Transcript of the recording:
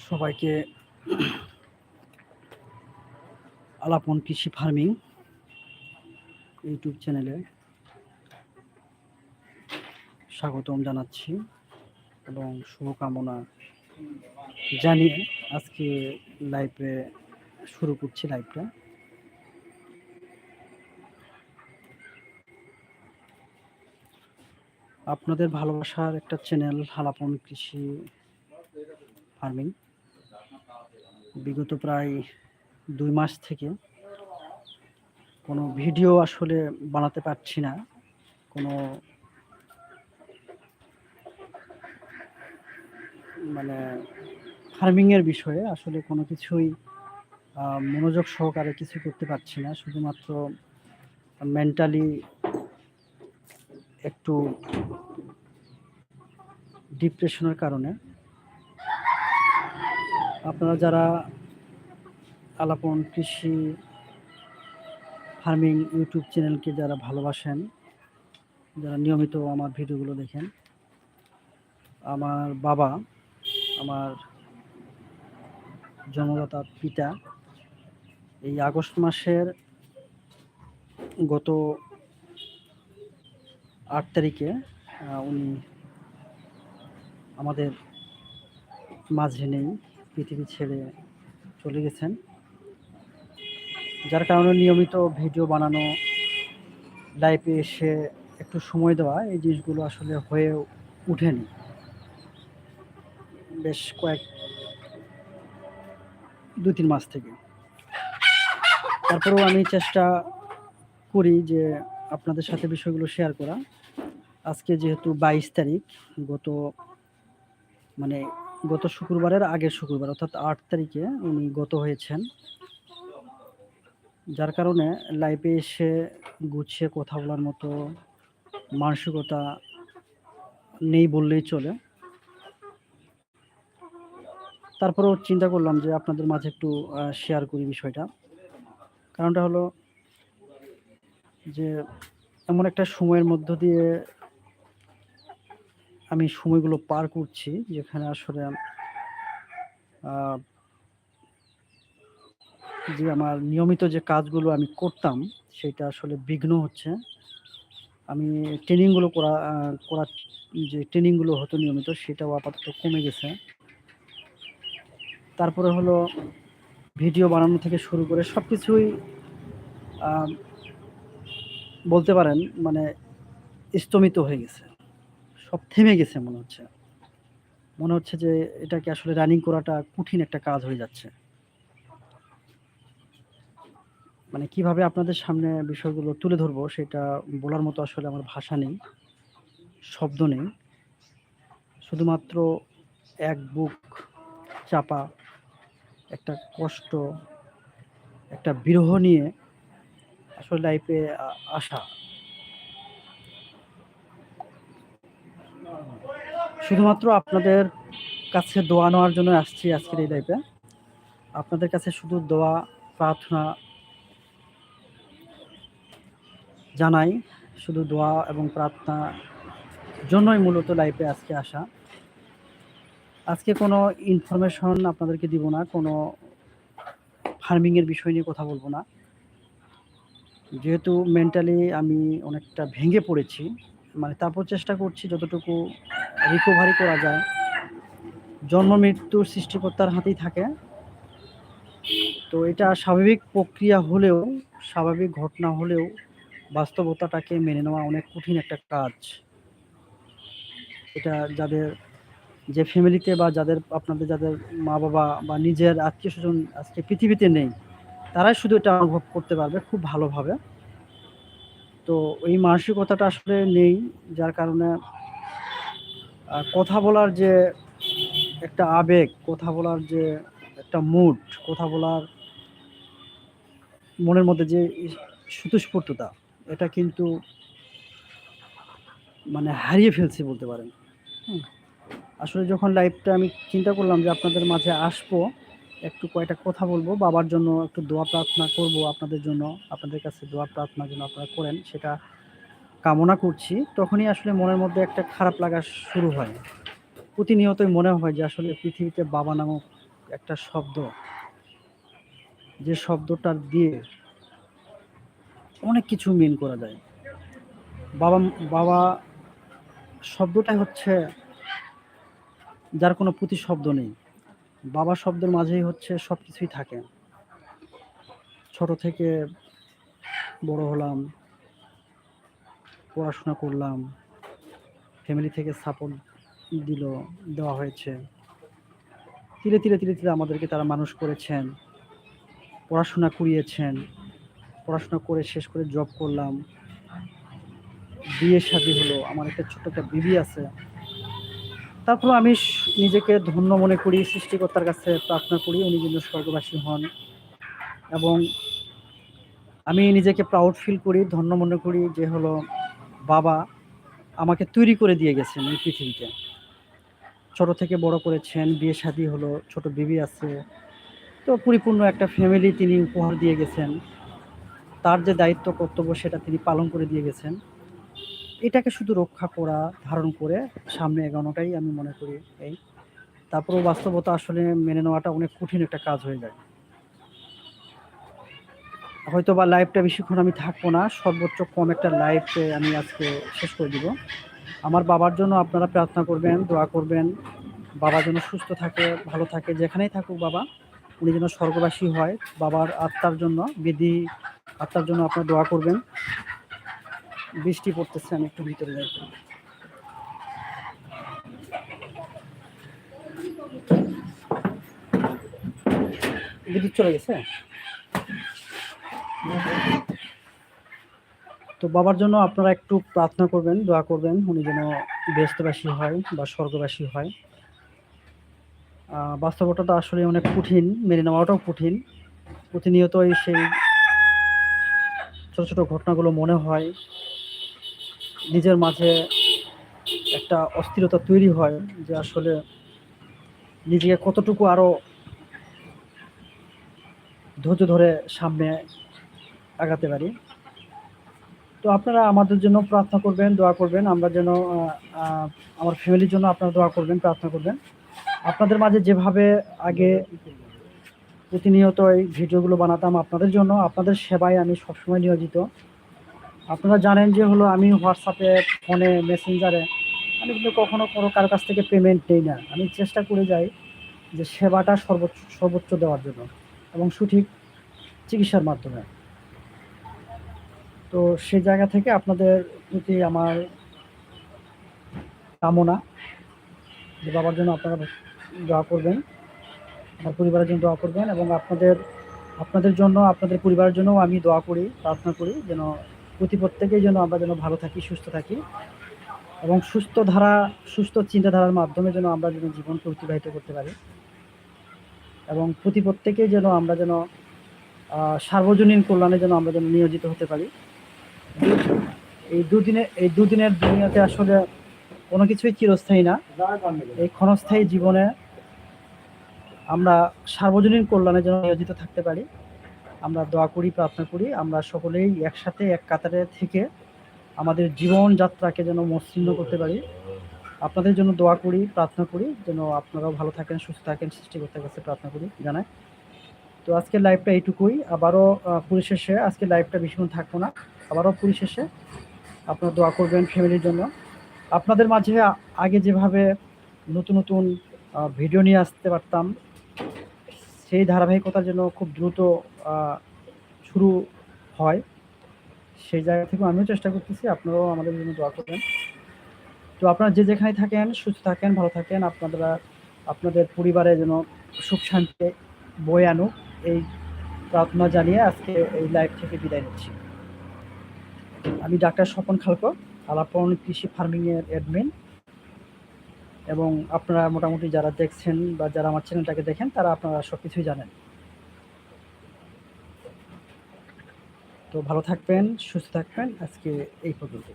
সবাইকে আলাপন কৃষি farming YouTube চ্যানেলে স্বাগতম জানাচ্ছি এবং শুভকামনা জানিয়ে আজকে লাইভে শুরু করছি লাইভটা আপনাদের ভালোবাসার একটা চ্যানেল হালাপন কৃষি ফার্মিং বিগত প্রায় দুই মাস থেকে কোনো ভিডিও আসলে বানাতে পারছি না। কোনো মানে ফার্মিংয়ের বিষয়ে আসলে কোনো কিছুই মনোযোগ সহকারে কিছু করতে পারছি না। শুধুমাত্র মেন্টালি একটু ডিপ্রেশনের কারণে। আপনারা যারা আলাপন কৃষি ফার্মিং ইউটিউব চ্যানেলকে যারা ভালোবাসেন, যারা নিয়মিত আমার ভিডিওগুলো দেখেন, আমার বাবা, আমার জন্মদাতা পিতা, এই আগস্ট মাসের গত আট তারিখে উনি আমাদের মাঝে নেই, পৃথিবী ছেড়ে চলে গেছেন। যার কারণে নিয়মিত ভিডিও বানানো লাইভে এসে একটু সময় দেওয়া, এই জিনিসগুলো আসলে হয়ে উঠেনি বেশ কয়েক, দু তিন মাস থেকে। তারপরেও আমি চেষ্টা করি যে আপনাদের সাথে বিষয়গুলো শেয়ার করা। আজকে যেহেতু বাইশ তারিখ, গত মানে গত শুক্রবারের আগের শুক্রবার, অর্থাৎ আট তারিখে উনি গত হয়েছেন। যার কারণে লাইভে এসে গুছিয়ে কথা বলার মতো মানসিকতা নেই বললেই চলে। তারপরেও চিন্তা করলাম যে আপনাদের মাঝে একটু শেয়ার করি বিষয়টা। কারণটা হলো যে, এমন একটা সময়ের মধ্য দিয়ে আমি সময়গুলো পার করছি, যেখানে আসলে যে আমার নিয়মিত যে কাজগুলো আমি করতাম, সেটা আসলে বিঘ্ন হচ্ছে। আমি ট্রেনিংগুলো করা করা, যে ট্রেনিংগুলো হতো নিয়মিত, সেটাও আপাতত কমে গেছে। তারপরে হলো ভিডিও বানানো থেকে শুরু করে সব কিছুই বলতে পারেন মানে স্তমিত হয়ে গেছে। সব থেমে গেছে মনে হচ্ছে। মনে হচ্ছে যে এটাকে আসলে রানিং করাটা কঠিন একটা কাজ হয়ে যাচ্ছে। মানে কীভাবে আপনাদের সামনে বিষয়গুলো তুলে ধরবো সেটা বলার মতো আসলে আমার ভাষা নেই, শব্দ নেই। শুধুমাত্র এক বুক চাপা, একটা কষ্ট, একটা বিরহ নিয়ে আসলে লাইফে আসা শুধুমাত্র আপনাদের কাছে দোয়া নেওয়ার জন্য আসছি আজকের এই লাইফে আপনাদের কাছে শুধু দোয়া, প্রার্থনা জানাই, শুধু দোয়া এবং প্রার্থনা জন্যই মূলত লাইফে আজকে আসা। আজকে কোনো ইনফরমেশন আপনাদেরকে দিব না, কোনো ফার্মিংয়ের বিষয় নিয়ে কথা বলব না। যেহেতু মেন্টালি আমি অনেকটা ভেঙে পড়েছি মানে তারপর চেষ্টা করছি যতটুকু রিকভারি করা যায়। জন্ম, মৃত্যুর সৃষ্টিকর্তার হাতেই থাকে। তো এটা স্বাভাবিক প্রক্রিয়া হলেও, স্বাভাবিক ঘটনা হলেও বাস্তবতাটাকে মেনে নেওয়া অনেক কঠিন একটা কাজ। এটা যাদের যে ফ্যামিলিতে বা যাদের, আপনাদের যাদের মা বাবা বা নিজের আত্মীয় স্বজন আজকে পৃথিবীতে নেই, তারাই শুধু এটা অনুভব করতে পারবে খুব ভালোভাবে। তো এই মানসিকতাটা আসলে নেই, যার কারণে কথা বলার যে একটা আবেগ, কথা বলার যে একটা মুড কথা বলার মনের মধ্যে যে স্বতঃস্ফূর্ততা এটা কিন্তু মানে হারিয়ে ফেলছি বলতে পারেন। আসলে যখন লাইভটা আমি চিন্তা করলাম যে আপনাদের মাঝে আসব, একটু কয়টা কথা বলব, বাবার জন্য একটু দোয়া প্রার্থনা করব আপনাদের জন্য, আপনাদের কাছে দোয়া প্রার্থনা যেন আপনারা করেন, সেটা কামনা করছি, তখনই আসলে মনের মধ্যে একটা খারাপ লাগা শুরু হয়। প্রতিনিয়তই মনে হয় যে আসলে পৃথিবীতে বাবা নামক একটা শব্দ, যে শব্দটা দিয়ে অনেক কিছু মিন করা যায়। বাবা বাবা শব্দটাই হচ্ছে যার কোনো প্রতিশব্দ নেই। বাবা শব্দের মাঝেই হচ্ছে সব কিছুই থাকে। ছোট থেকে বড় হলাম পড়াশোনা করলাম। ফ্যামিলি থেকে সাপোর্ট দিল, দেওয়া হয়েছে। ধীরে ধীরে ধীরে ধীরে আমাদেরকে তারা মানুষ করেছেন। পড়াশোনা করিয়েছেন। পড়াশোনা করে শেষ করে জব করলাম। বিয়ে শাদী হলো, আমার একটা ছোট্ট একটা বিবি আছে। তারপর আমি নিজেকে ধন্য মনে করি, সৃষ্টিকর্তার কাছে প্রার্থনা করি, উনি যেন স্বর্গবাসী হন। এবং আমি নিজেকে প্রাউড ফিল করি, ধন্য মনে করি যে হলো বাবা আমাকে তৈরি করে দিয়ে গেছেন এই পৃথিবীতে। ছোট থেকে বড় করেছেন, বিয়ে শাদী হলো, ছোট বিবি আছে। তো পরিপূর্ণ একটা ফ্যামিলি তিনি উপহার দিয়ে গেছেন। তার যে দায়িত্ব, কর্তব্য সেটা তিনি পালন করে দিয়ে গেছেন। এটাকে শুধু রক্ষা করা, ধারণ করে সামনে এগোনোটাই আমি মনে করি এই। তারপরেও বাস্তবতা আসলে মেনে নেওয়াটা অনেক কঠিন একটা কাজ হয়ে যায়। হয়তো বা লাইভটা বেশিক্ষণ আমি থাকব না, সর্বোচ্চ কম একটা লাইভে আমি আজকে শেষ করে দিব। আমার বাবার জন্য আপনারা প্রার্থনা করবেন, দোয়া করবেন। বাবা যেন সুস্থ থাকে, ভালো থাকে, যেখানেই থাকুক বাবা, উনি যেন স্বর্গবাসী হয়, বাবার আত্মার জন্য বিধি আত্মার জন্য আপনারা দোয়া করবেন। বৃষ্টি পড়তেছে, আমি একটু ভিতরে যাই। বিদ্যুৎ চলে গেছে? তো বাবার জন্য আপনারা একটু প্রার্থনা করবেন দোয়া করবেন উনি যেন ব্যস্তবাসী হয় বা স্বর্গবাসী হয়। আহ, বাস্তবতাটা আসলে অনেক কঠিন মেনে নেওয়াটাও কঠিন। প্রতিনিয়তই সেই ছোট ছোট ঘটনাগুলো মনে হয়। নিজের মাঝে একটা অস্থিরতা তৈরি হয় যে আসলে নিজেকে কতটুকু আরও ধৈর্য ধরে সামনে আগাতে পারি। তো আপনারা আমাদের জন্য প্রার্থনা করবেন, দোয়া করবেন। আমরা যেন আমার ফ্যামিলির জন্য আপনারা দোয়া করবেন, প্রার্থনা করবেন। আপনাদের মাঝে যেভাবে আগে প্রতিনিয়ত এই ভিডিওগুলো বানাতাম আপনাদের জন্য, আপনাদের সেবায় আমি সবসময় নিয়োজিত। আপনারা জানেন যে হলো, আমি হোয়াটসঅ্যাপে ফোনে মেসেঞ্জারে আমি কিন্তু কখনো কোনো কারও কাছ থেকে পেমেন্ট নেই না। আমি চেষ্টা করে যাই যে সেবাটা সর্বোচ্চ সর্বোচ্চ দেওয়ার জন্য এবং সঠিক চিকিৎসার মাধ্যমে। তো সে জায়গা থেকে আপনাদের প্রতি আমার কামনা যে বাবার জন্য আপনারা দোয়া করবেন আমার পরিবারের জন্য দোয়া করবেন এবং আপনাদের আপনাদের জন্য, আপনাদের পরিবারের জন্য আমি দোয়া করি, প্রার্থনা করি যেন প্রতি প্রত্যেকেই যেন আমরা যেন ভালো থাকি, সুস্থ থাকি এবং সুস্থ ধারা, সুস্থ চিন্তাধারার মাধ্যমে যেন আমরা যেন জীবনকে অতিবাহিত করতে পারি এবং প্রতি প্রত্যেকেই যেন আমরা যেন সার্বজনীন কল্যাণে যেন আমরা যেন নিয়োজিত হতে পারি। এই দুদিনে এই দুদিনের দুনিয়াতে আসলে কোনো কিছুই চিরস্থায়ী না। এই ক্ষণস্থায়ী জীবনে আমরা সার্বজনীন কল্যাণে যেন নিয়োজিত থাকতে পারি। আমরা দোয়া করি প্রার্থনা করি আমরা সকলেই একসাথে এক কাতারে থেকে আমাদের জীবন যাত্রাকে যেন মসৃণ করতে পারি। আপনাদের জন্য দোয়া করি প্রার্থনা করি যেন আপনারাও ভালো থাকেন সুস্থ থাকেন সৃষ্টিকর্তার কাছে প্রার্থনা করি জানাই। তো আজকের লাইভটা এইটুকুই। আবারও আহ, পরিশেষে আজকে লাইভটা বেশিক্ষণ থাকব না। আবারও পরিশেষে আপনারা দোয়া করবেন ফ্যামিলির জন্য। আপনাদের মাঝে আগে যেভাবে নতুন নতুন ভিডিও নিয়ে আসতে পারতাম, সেই ধারাবাহিকতার জন্য খুব দ্রুত শুরু হয়। সেই জায়গা থেকে আমিও চেষ্টা করতেছি, আপনারাও আমাদের জন্য দোয়া করবেন। তো আপনারা যে যেখানে থাকেন, সুস্থ থাকেন, ভালো থাকেন আপনারা আপনাদের পরিবারে যেন সুখ শান্তি বয়ে আনুক, এই প্রার্থনা জানিয়ে আজকে এই লাইভ থেকে বিদায় নিচ্ছি। আমি ডাক্তার স্বপন খালকো, আলাপন কৃষি ফার্মিংয়ের অ্যাডমিন এবং আপনারা মোটামুটি যারা দেখছেন বা যারা আমার চ্যানেলটাকে দেখেন, তারা আপনারা সব কিছুই জানেন। তো ভালো থাকবেন, সুস্থ থাকবেন। আজকে এই পর্যন্ত